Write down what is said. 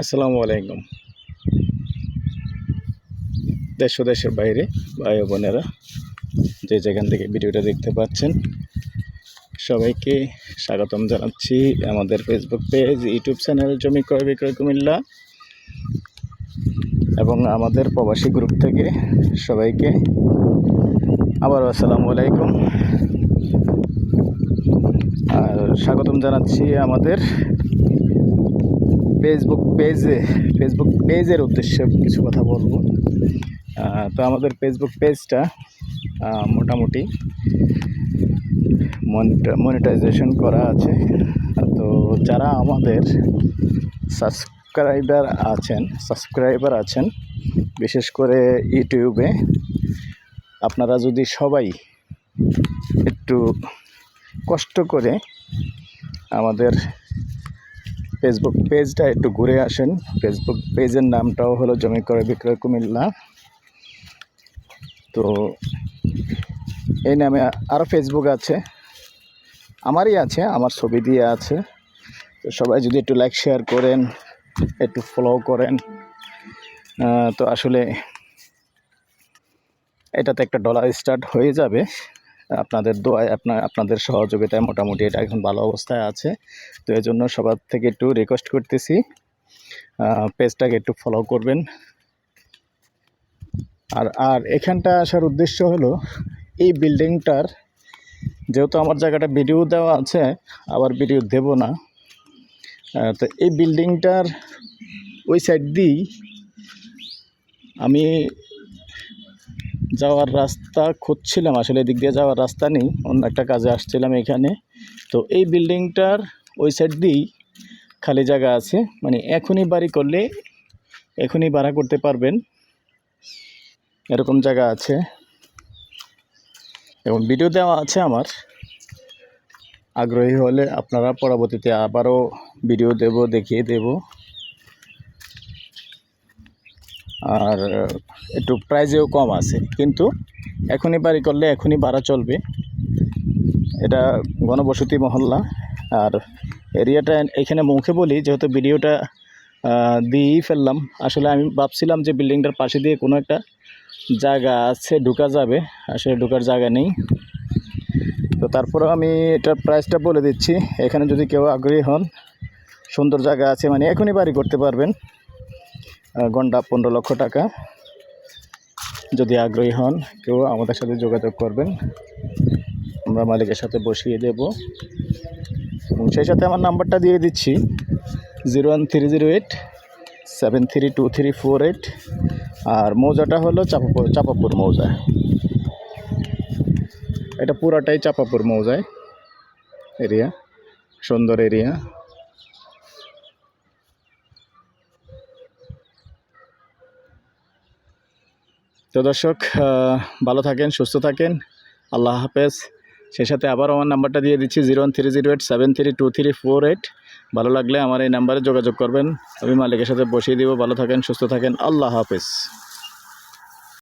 আসসালামু আলাইকুম। দেশ দেশের বাইরে ভাই বোনেরা, যে যেখান থেকে ভিডিওটা দেখতে পাচ্ছেন, সবাইকে স্বাগতম জানাচ্ছি আমাদের ফেসবুক পেজ ইউটিউব চ্যানেল জমি ক্রয় বিক্রয় কুমিল্লা এবং আমাদের প্রবাসী গ্রুপ থেকে সবাইকে আবার আসসালামু আলাইকুম। আর স্বাগতম জানাচ্ছি আমাদের ফেসবুক পেজে ফেসবুক পেজের উদ্দেশ্যে কিছু কথা বলব। তো আমাদের ফেসবুক পেজটা মোটামুটি মনিটাইজেশন করা আছে। তো যারা আমাদের সাবস্ক্রাইবার আছেন সাবস্ক্রাইবার আছেন, বিশেষ করে ইউটিউবে আপনারা যদি সবাই একটু কষ্ট করে আমাদের ফেসবুক পেজটা একটু ঘুরে আসেন। ফেসবুক পেজের নামটাও হলো জমি ক্রয় বিক্রয় কুমিল্লা। তো এই নামে আরও ফেসবুক আছে। আমারই আছে, আমার ছবি দিয়ে আছে। তো সবাই যদি একটু লাইক শেয়ার করেন, একটু ফলো করেন। তো আসলে এটাতে একটা ডলার স্টার্ট হয়ে যাবে। আপনাদের দোয়ায় আপনার আপনাদের সহযোগিতায় মোটামুটি এটা এখন ভালো অবস্থায় আছে। তো এই জন্য সবার থেকে একটু রিকোয়েস্ট করতেছি। পেজটাকে একটু ফলো করবেন। আর আর এখানটা আসার উদ্দেশ্য হলো, এই বিল্ডিংটার যেহেতু আমার জায়গাটা ভিডিও দেওয়া আছে, আবার ভিডিও দেব না। তো এই বিল্ডিংটার ওই সাইড দিয়েই আমি যাওয়ার রাস্তা খুঁজছিলাম, আসলে এদিক দিয়ে যাওয়ার রাস্তা নেই, অন্য একটা কাজে আসছিলাম এখানে। তো এই বিল্ডিংটার ওই সাইড দিয়েই খালি জায়গা আছে মানে এখনই বাড়ি করলে এখনই ভাড়া করতে পারবেন। এরকম জায়গা আছে। এবং ভিডিও দেওয়া আছে আমার। আগ্রহী হলে আপনারা পরবর্তীতে আবারও ভিডিও দেব, দেখিয়ে দেব। আর একটু প্রাইজেও কম আছে। কিন্তু এখনই বাড়ি করলে এখনই ভাড়া চলবে। এটা গণবসতি মহল্লা। আর এরিয়াটা এখানে মুখে বলি, যেহেতু ভিডিওটা দিয়েই ফেললাম, আসলে আমি ভাবছিলাম যে বিল্ডিংটার পাশে দিয়ে কোনো একটা জায়গা আছে, ঢুকা যাবে। আসলে ঢুকার জায়গা নেই। তো তারপরেও আমি এটার প্রাইসটা বলে দিচ্ছি। এখানে যদি কেউ আগ্রহী হন, সুন্দর জায়গা আছে মানে এখনই বাড়ি করতে পারবেন। ঘণ্টা পনেরো লক্ষ টাকা। যদি আগ্রহী হন, কেউ আমাদের সাথে যোগাযোগ করবেন। আমরা মালিকের সাথে বসিয়ে দেব। এবং সেই সাথে আমার নাম্বারটা দিয়ে দিচ্ছি। Zero one three zero eight, seven three two three four eight. আর মৌজাটা হলো চাপাপুর চাপাপুর মৌজা। এটা পুরাটাই চাপাপুর মৌজায়। এরিয়া সুন্দর এরিয়া তো দর্শক ভালো থাকেন, সুস্থ থাকেন। আল্লাহ হাফেজ। সেই সাথে আবার আমার নাম্বারটা দিয়ে দিচ্ছি, zero one three zero eight, seven three two three four eight. ভালো লাগলে আমার এই নাম্বারে যোগাযোগ করবেন। আমি মালিকের সাথে বসিয়ে দিব। ভালো থাকেন, সুস্থ থাকেন। আল্লাহ হাফেজ।